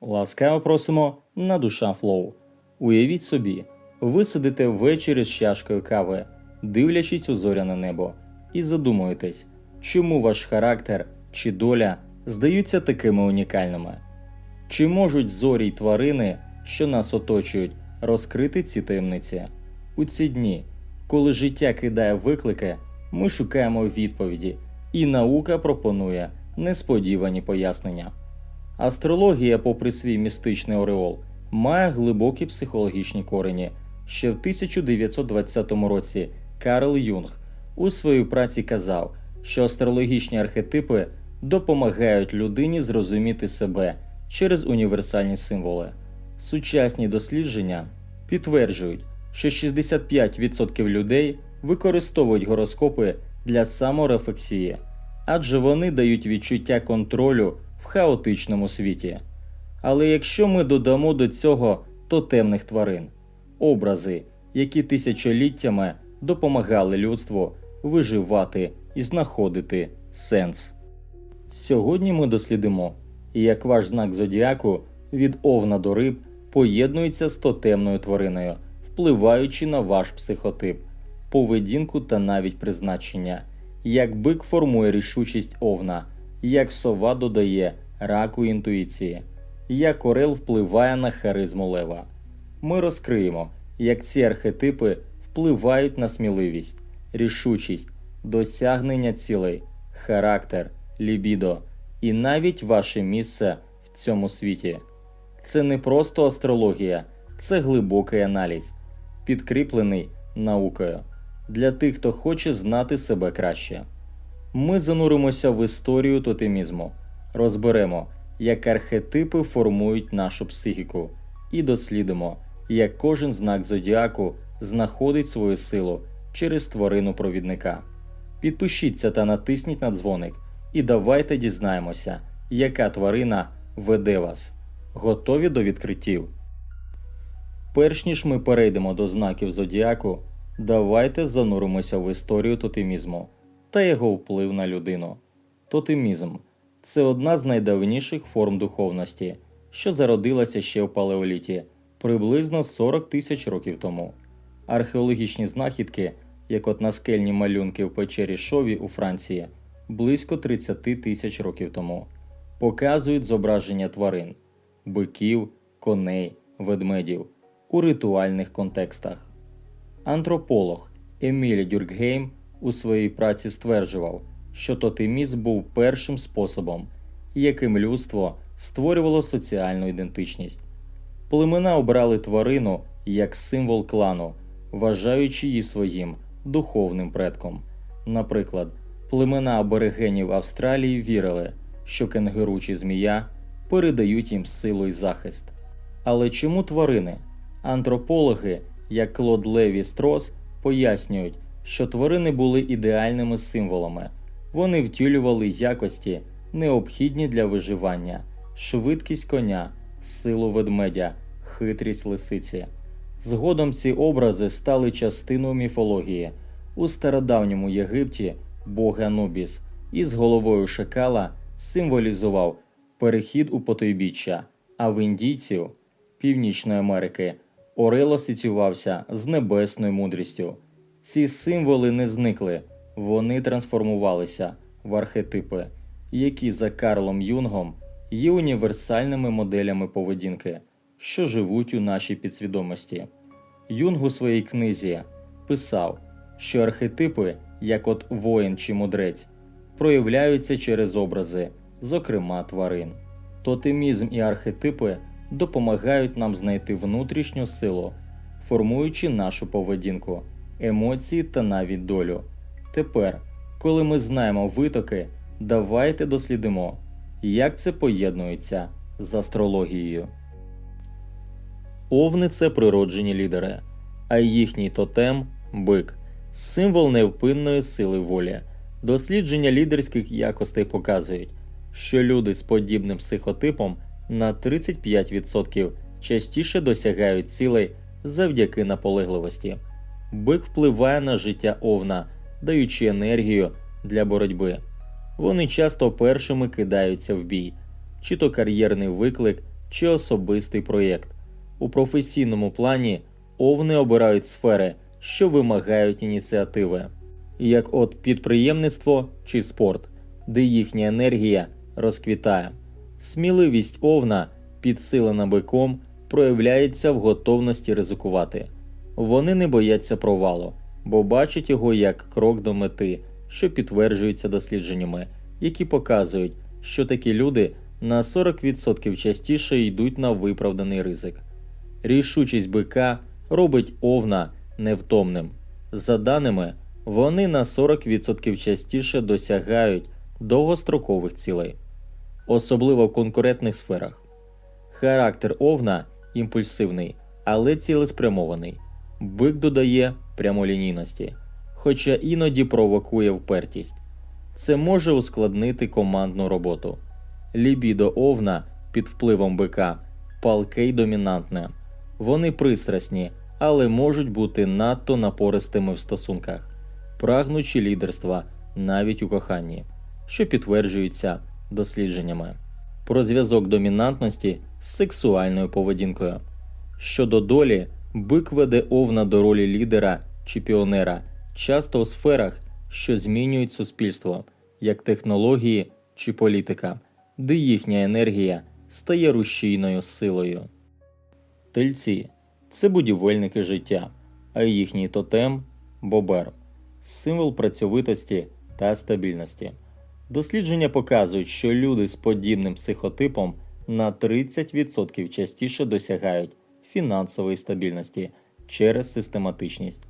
Ласкаво просимо на душа флоу. Уявіть собі, ви сидите ввечері з чашкою кави, дивлячись у зоряне небо, і задумуєтесь, чому ваш характер чи доля здаються такими унікальними. Чи можуть зорі й тварини, що нас оточують, розкрити ці таємниці? У ці дні, коли життя кидає виклики, ми шукаємо відповіді, і наука пропонує несподівані пояснення. Астрологія, попри свій містичний ореол, має глибокі психологічні корені. Ще в 1920 році Карл Юнг у своїй праці казав, що астрологічні архетипи допомагають людині зрозуміти себе через універсальні символи. Сучасні дослідження підтверджують, що 65% людей використовують гороскопи для саморефлексії, адже вони дають відчуття контролю в хаотичному світі. Але якщо ми додамо до цього тотемних тварин, образи, які тисячоліттями допомагали людству виживати і знаходити сенс. Сьогодні ми дослідимо, як ваш знак зодіаку від овна до риб поєднується з тотемною твариною, впливаючи на ваш психотип, поведінку та навіть призначення, як бик формує рішучість овна, як сова додає раку інтуїції, як орел впливає на харизму лева. Ми розкриємо, як ці архетипи впливають на сміливість, рішучість, досягнення цілей, характер, лібідо і навіть ваше місце в цьому світі. Це не просто астрологія, це глибокий аналіз, підкріплений наукою для тих, хто хоче знати себе краще. Ми зануримося в історію тотемізму, розберемо, як архетипи формують нашу психіку, і дослідимо, як кожен знак зодіаку знаходить свою силу через тварину провідника. Підпишіться та натисніть на дзвоник, і давайте дізнаємося, яка тварина веде вас. Готові до відкриттів? Перш ніж ми перейдемо до знаків зодіаку, давайте зануримося в історію тотемізму та його вплив на людину. Тотемізм це одна з найдавніших форм духовності, що зародилася ще в палеоліті приблизно 40 тисяч років тому. Археологічні знахідки, як от наскельні малюнки в печері Шові у Франції, близько 30 тисяч років тому, показують зображення тварин, биків, коней, ведмедів у ритуальних контекстах. Антрополог Еміль Дюркгейм у своїй праці стверджував, що тотемізм був першим способом, яким людство створювало соціальну ідентичність. Племена обрали тварину як символ клану, вважаючи її своїм духовним предком. Наприклад, племена аборигенів Австралії вірили, що кенгуру чи змія передають їм силу і захист. Але чому тварини? Антропологи, як Клод Леві Строс, пояснюють, що тварини були ідеальними символами, вони втілювали якості, необхідні для виживання, швидкість коня, силу ведмедя, хитрість лисиці. Згодом ці образи стали частиною міфології. У стародавньому Єгипті бог Анубіс із головою шакала символізував перехід у потойбіччя, а в індійців Північної Америки Орел асоціювався з небесною мудрістю. Ці символи не зникли, вони трансформувалися в архетипи, які за Карлом Юнгом є універсальними моделями поведінки, що живуть у нашій підсвідомості. Юнг у своїй книзі писав, що архетипи, як от воїн чи мудрець, проявляються через образи, зокрема тварин. Тотемізм і архетипи допомагають нам знайти внутрішню силу, формуючи нашу поведінку, емоції та навіть долю. Тепер, коли ми знаємо витоки, давайте дослідимо, як це поєднується з астрологією. Овни це природжені лідери, а їхній тотем бик символ невпинної сили волі. Дослідження лідерських якостей показують, що люди з подібним психотипом на 35% частіше досягають цілей завдяки наполегливості. Бик впливає на життя овна, даючи енергію для боротьби. Вони часто першими кидаються в бій, чи то кар'єрний виклик, чи особистий проєкт. У професійному плані овни обирають сфери, що вимагають ініціативи, як от підприємництво чи спорт, де їхня енергія розквітає. Сміливість овна, підсилена биком, проявляється в готовності ризикувати. Вони не бояться провалу, бо бачать його як крок до мети, що підтверджується дослідженнями, які показують, що такі люди на 40% частіше йдуть на виправданий ризик. Рішучість бика робить овна невтомним. За даними, вони на 40% частіше досягають довгострокових цілей, особливо в конкурентних сферах. Характер овна імпульсивний, але цілеспрямований. Бик додає прямолінійності, хоча іноді провокує впертість. Це може ускладнити командну роботу. Лібідо овна під впливом бика палке й домінантне. Вони пристрасні, але можуть бути надто напористими в стосунках, прагнучи лідерства навіть у коханні, що підтверджується дослідженнями. Про зв'язок домінантності з сексуальною поведінкою. Щодо долі, бик веде овна до ролі лідера чи піонера, часто у сферах, що змінюють суспільство, як технології чи політика, де їхня енергія стає рушійною силою. Тельці це будівельники життя, а їхній тотем бобер символ працьовитості та стабільності. Дослідження показують, що люди з подібним психотипом на 30% частіше досягають фінансової стабільності через систематичність.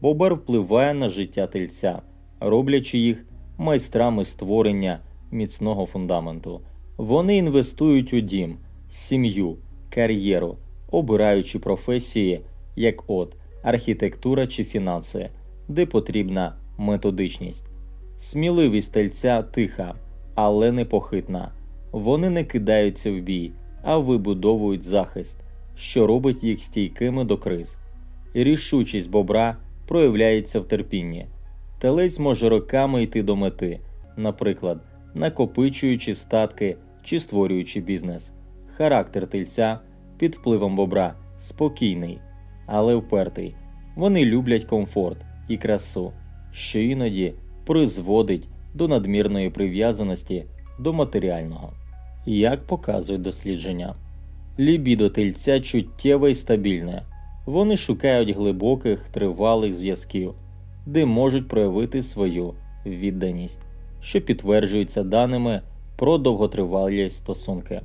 Бобер впливає на життя тельця, роблячи їх майстрами створення міцного фундаменту. Вони інвестують у дім, сім'ю, кар'єру, обираючи професії, як от архітектура чи фінанси, де потрібна методичність. Сміливість тельця тиха, але непохитна. Вони не кидаються в бій, а вибудовують захист, що робить їх стійкими до криз. Рішучість бобра проявляється в терпінні. Телець може роками йти до мети, наприклад, накопичуючи статки чи створюючи бізнес. Характер тельця під впливом бобра спокійний, але впертий. Вони люблять комфорт і красу, що іноді призводить до надмірної прив'язаності до матеріального. Як показують дослідження, лібідо тельця чуттєве і стабільне. Вони шукають глибоких, тривалих зв'язків, де можуть проявити свою відданість, що підтверджується даними про довготривалі стосунки.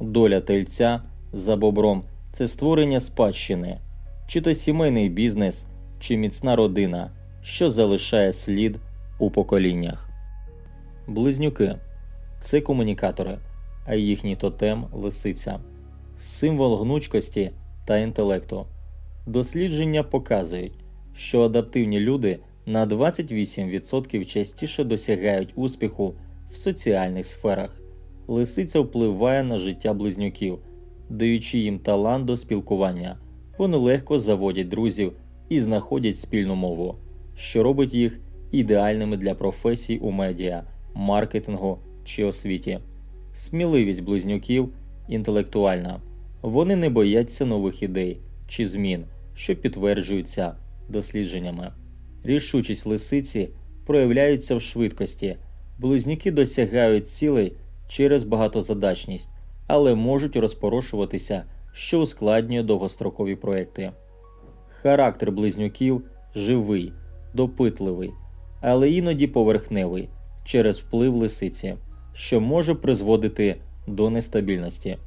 Доля тельця за бобром це створення спадщини, чи то сімейний бізнес, чи міцна родина, що залишає слід у поколіннях. Близнюки це комунікатори, а їхній тотем лисиця, символ гнучкості та інтелекту. Дослідження показують, що адаптивні люди на 28% частіше досягають успіху в соціальних сферах. Лисиця впливає на життя близнюків, даючи їм талант до спілкування. Вони легко заводять друзів і знаходять спільну мову, що робить їх ідеальними для професій у медіа, маркетингу чи освіті. Сміливість близнюків інтелектуальна. Вони не бояться нових ідей чи змін, що підтверджуються дослідженнями. Рішучість лисиці проявляється в швидкості. Близнюки досягають цілей через багатозадачність, але можуть розпорошуватися, що ускладнює довгострокові проекти. Характер близнюків живий, допитливий, але іноді поверхневий через вплив лисиці, що може призводити до нестабільності.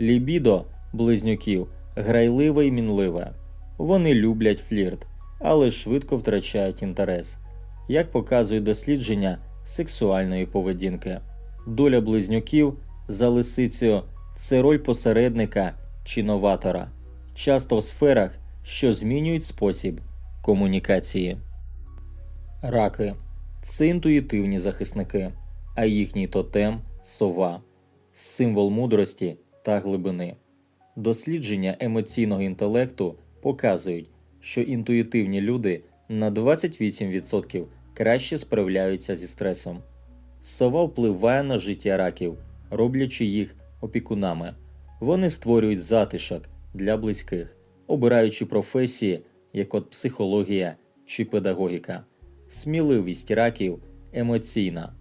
Лібідо близнюків грайливе і мінливе. Вони люблять флірт, але швидко втрачають інтерес, як показують дослідження сексуальної поведінки. Доля близнюків за лисицею це роль посередника чи новатора, часто в сферах, що змінюють спосіб комунікації. Раки це інтуїтивні захисники, а їхній тотем сова, символ мудрості та глибини. Дослідження емоційного інтелекту показують, що інтуїтивні люди на 28% краще справляються зі стресом. Сова впливає на життя раків, роблячи їх опікунами. Вони створюють затишок для близьких, обираючи професії, як от психологія чи педагогіка. Сміливість раків емоційна.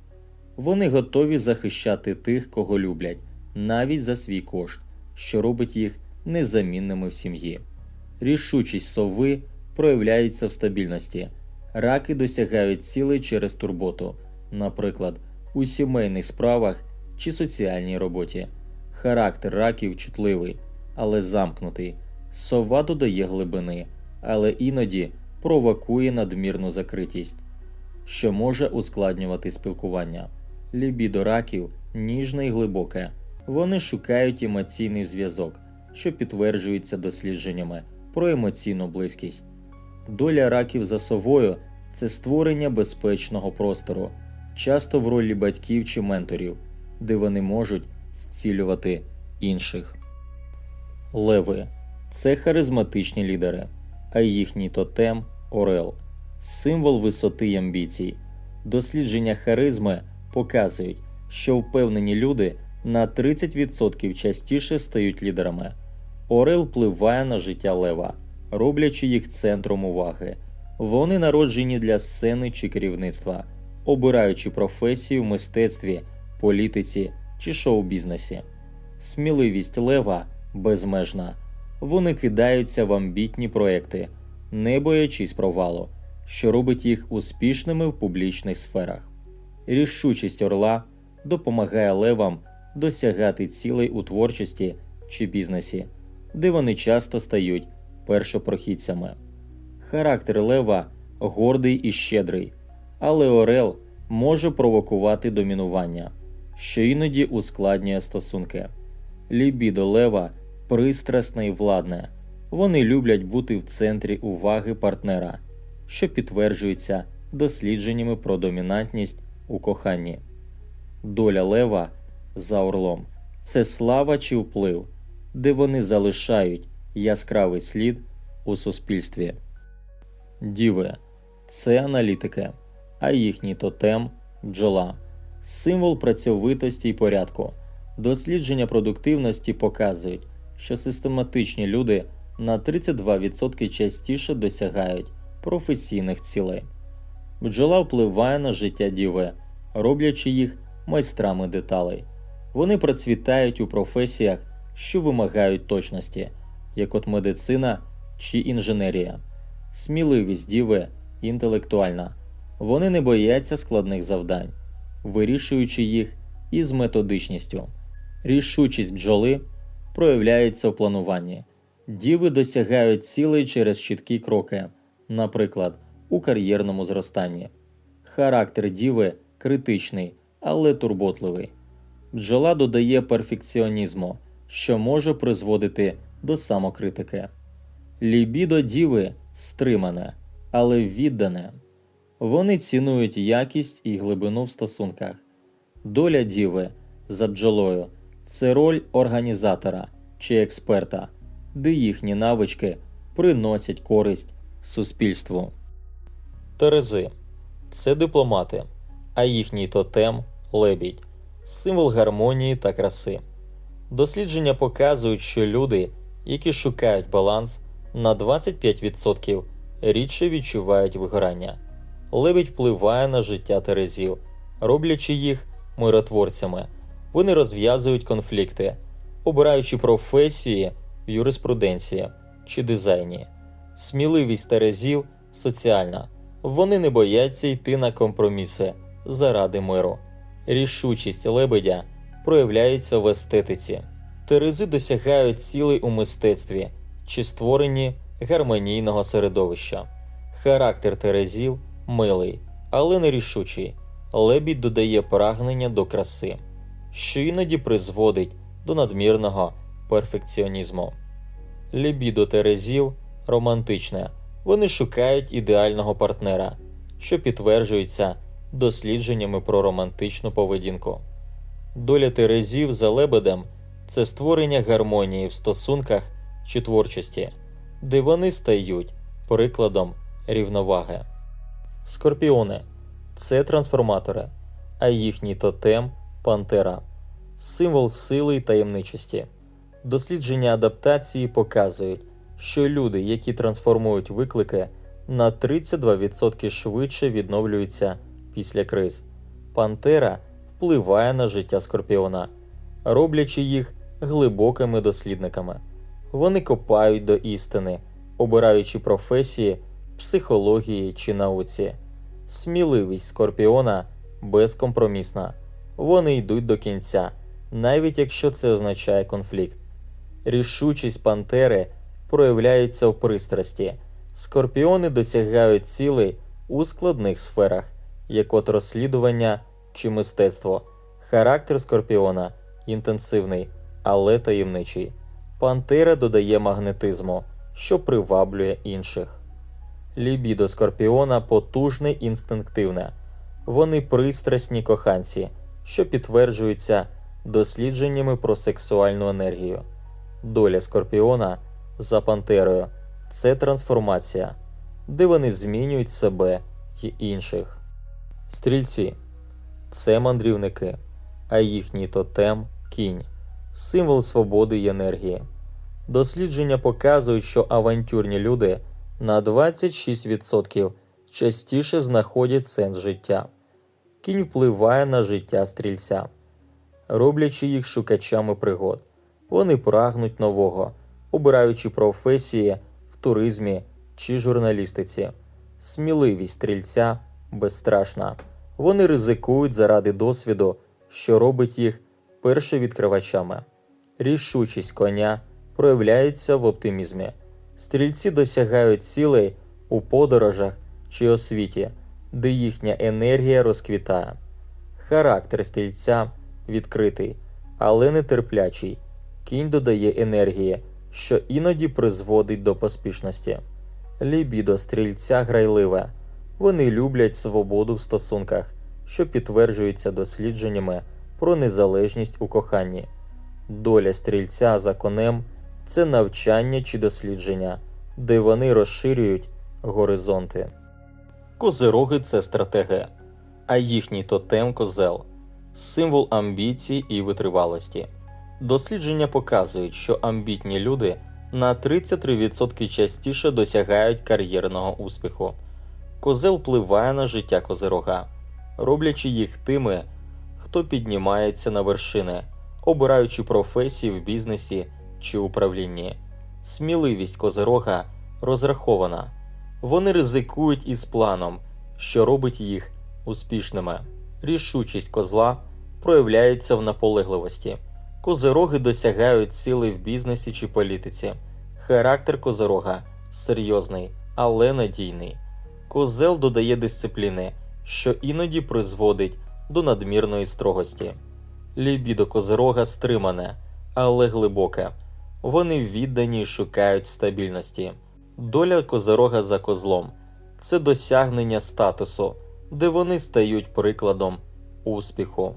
Вони готові захищати тих, кого люблять, навіть за свій кошт, що робить їх незамінними в сім'ї. Рішучість сови проявляється в стабільності. Раки досягають цілей через турботу, наприклад, у сімейних справах чи соціальній роботі. Характер раків чутливий, але замкнутий. Сова додає глибини, але іноді провокує надмірну закритість, що може ускладнювати спілкування. Лібідо раків ніжне і глибоке. Вони шукають емоційний зв'язок, що підтверджується дослідженнями про емоційну близькість. Доля раків за совою це створення безпечного простору, часто в ролі батьків чи менторів, де вони можуть зцілювати інших. Леви це харизматичні лідери, а їхній тотем Орел символ висоти й амбіцій. Дослідження харизми показують, що впевнені люди на 30% частіше стають лідерами. Орел впливає на життя лева, роблячи їх центром уваги. Вони народжені для сцени чи керівництва, обираючи професію в мистецтві, політиці чи шоу-бізнесі. Сміливість лева безмежна. Вони кидаються в амбітні проекти, не боячись провалу, що робить їх успішними в публічних сферах. Рішучість орла допомагає левам досягати цілей у творчості чи бізнесі, де вони часто стають першопрохідцями. Характер лева гордий і щедрий, але орел може провокувати домінування, що іноді ускладнює стосунки. Лібідо лева пристрасне і владне. Вони люблять бути в центрі уваги партнера, що підтверджується дослідженнями про домінантність у коханні. Доля лева за орлом це слава чи вплив, де вони залишають яскравий слід у суспільстві. Діви це аналітики, а їхній тотем бджола, символ працьовитості й порядку. Дослідження продуктивності показують, що систематичні люди на 32% частіше досягають професійних цілей. Бджола впливає на життя діви, роблячи їх майстрами деталей. Вони процвітають у професіях, що вимагають точності, як от медицина чи інженерія. Сміливість діви інтелектуальна. Вони не бояться складних завдань, вирішуючи їх із методичністю. Рішучість бджоли проявляється в плануванні. Діви досягають цілей через чіткі кроки, наприклад, у кар'єрному зростанні. Характер діви критичний, але турботливий. Бджола додає перфекціонізму, що може призводити до самокритики. Лібідо діви стримане, але віддане. Вони цінують якість і глибину в стосунках. Доля діви за бджолою це роль організатора чи експерта, де їхні навички приносять користь суспільству. Терези це дипломати, а їхній тотем лебідь, символ гармонії та краси. Дослідження показують, що люди, які шукають баланс, на 25% рідше відчувають вигорання. Лебідь впливає на життя терезів, роблячи їх миротворцями. Вони розв'язують конфлікти, обираючи професії в юриспруденції чи дизайні. Сміливість терезів соціальна. Вони не бояться йти на компроміси заради миру. Рішучість лебедя проявляється в естетиці. Терези досягають цілей у мистецтві чи створенні гармонійного середовища. Характер терезів милий, але нерішучий. Лебідь додає прагнення до краси, що іноді призводить до надмірного перфекціонізму. Лібідо терезів романтичне. Вони шукають ідеального партнера, що підтверджується дослідженнями про романтичну поведінку. Доля терезів за лебедем це створення гармонії в стосунках чи творчості, де вони стають прикладом рівноваги. Скорпіони це трансформатори, а їхній тотем пантера, символ сили й таємничості. Дослідження адаптації показують, що люди, які трансформують виклики, на 32% швидше відновлюються після криз. Пантера впливає на життя скорпіона, роблячи їх глибокими дослідниками. Вони копають до істини, обираючи професії, психології чи науці. Сміливість скорпіона безкомпромісна. Вони йдуть до кінця, навіть якщо це означає конфлікт. Рішучість пантери проявляється в пристрасті. Скорпіони досягають цілей у складних сферах, як от розслідування чи мистецтво. Характер скорпіона інтенсивний, але таємничий. Пантера додає магнетизму, що приваблює інших. Лібідо скорпіона потужне інстинктивне. Вони пристрасні коханці, що підтверджуються дослідженнями про сексуальну енергію. Доля скорпіона за пантерою це трансформація, де вони змінюють себе й інших. Стрільці це мандрівники, а їхній тотем кінь, символ свободи й енергії. Дослідження показують, що авантюрні люди на 26% частіше знаходять сенс життя. Кінь впливає на життя стрільця, роблячи їх шукачами пригод. Вони прагнуть нового, обираючи професії в туризмі чи журналістиці. Сміливість стрільця безстрашна. Вони ризикують заради досвіду, що робить їх першовідкривачами. Рішучість коня проявляється в оптимізмі. Стрільці досягають цілей у подорожах чи освіті, де їхня енергія розквітає. Характер стрільця відкритий, але нетерплячий. Кінь додає енергії, що іноді призводить до поспішності. Лібідо стрільця грайливе. Вони люблять свободу в стосунках, що підтверджується дослідженнями про незалежність у коханні. Доля стрільця за конем це навчання чи дослідження, де вони розширюють горизонти. Козироги це стратеги, а їхній тотем козел символ амбіцій і витривалості. Дослідження показують, що амбітні люди на 33% частіше досягають кар'єрного успіху. Козел впливає на життя козирога, роблячи їх тими, хто піднімається на вершини, обираючи професії в бізнесі чи управлінні. Сміливість козирога розрахована. Вони ризикують із планом, що робить їх успішними. Рішучість козла проявляється в наполегливості. Козироги досягають цілей в бізнесі чи політиці. Характер козирога серйозний, але надійний. Козел додає дисципліни, що іноді призводить до надмірної строгості. Лібідо козирога стримане, але глибоке. Вони віддані й шукають стабільності. Доля козирога за козлом це досягнення статусу, де вони стають прикладом успіху.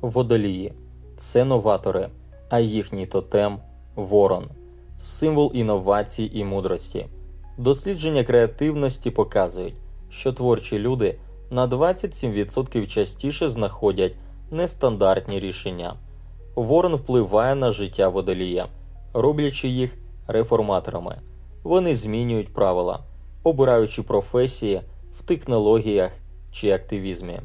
Водолії це новатори, а їхній тотем ворон, символ інновацій і мудрості. Дослідження креативності показують, що творчі люди на 27% частіше знаходять нестандартні рішення. Ворон впливає на життя водолія, роблячи їх реформаторами. Вони змінюють правила, обираючи професії в технологіях чи активізмі.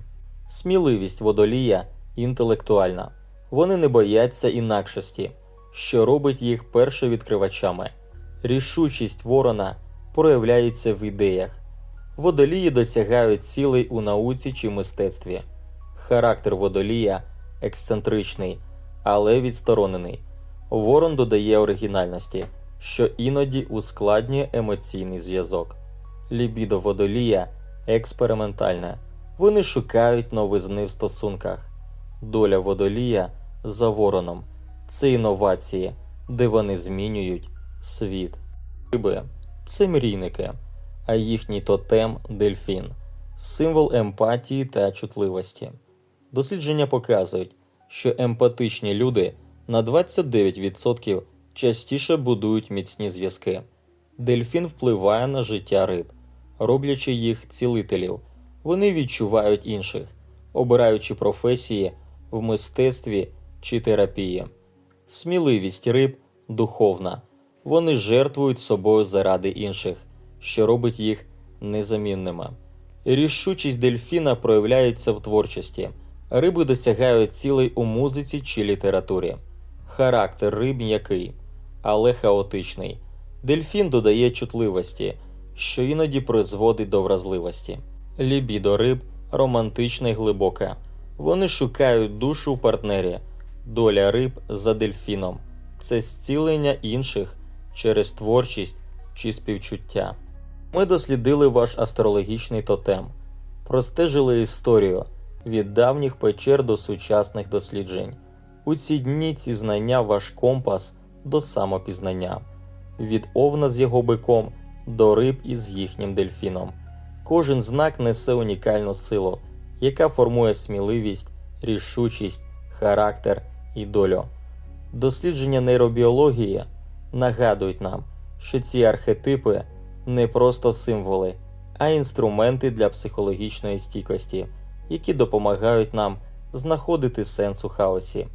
Сміливість водолія інтелектуальна. Вони не бояться інакшості, що робить їх першовідкривачами. Рішучість ворона проявляється в ідеях. Водолії досягають цілей у науці чи мистецтві. Характер водолія ексцентричний, але відсторонений. Ворон додає оригінальності, що іноді ускладнює емоційний зв'язок. Лібідо водолія експериментальне. Вони шукають новизни в стосунках. Доля водолія за вороном це інновації, де вони змінюють світ. Риби це мрійники, а їхній тотем дельфін, символ емпатії та чутливості. Дослідження показують, що емпатичні люди на 29% частіше будують міцні зв'язки. Дельфін впливає на життя риб, роблячи їх цілителів. Вони відчувають інших, обираючи професії в мистецтві чи терапії. Сміливість риб духовна. Вони жертвують собою заради інших, що робить їх незамінними. Рішучість дельфіна проявляється в творчості. Риби досягають цілей у музиці чи літературі. Характер риб м'який, але хаотичний. Дельфін додає чутливості, що іноді призводить до вразливості. Лібідо риб романтичне й глибоке. Вони шукають душу у партнері. Доля риб за дельфіном це зцілення інших через творчість чи співчуття. Ми дослідили ваш астрологічний тотем, простежили історію від давніх печер до сучасних досліджень. У ці дні ці знання ваш компас до самопізнання, від овна з його биком до риб із їхнім дельфіном. Кожен знак несе унікальну силу, яка формує сміливість, рішучість, характер і долю. Дослідження нейробіології нагадують нам, що ці архетипи не просто символи, а інструменти для психологічної стійкості, які допомагають нам знаходити сенс у хаосі.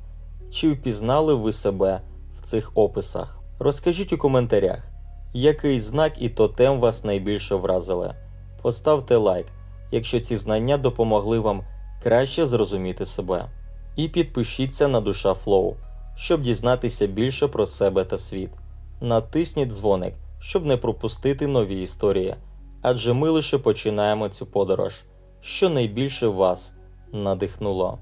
Чи впізнали ви себе в цих описах? Розкажіть у коментарях, який знак і тотем вас найбільше вразили. Поставте лайк, якщо ці знання допомогли вам краще зрозуміти себе. І підпишіться на душа Флоу, щоб дізнатися більше про себе та світ. Натисніть дзвоник, щоб не пропустити нові історії, адже ми лише починаємо цю подорож, що найбільше вас надихнуло.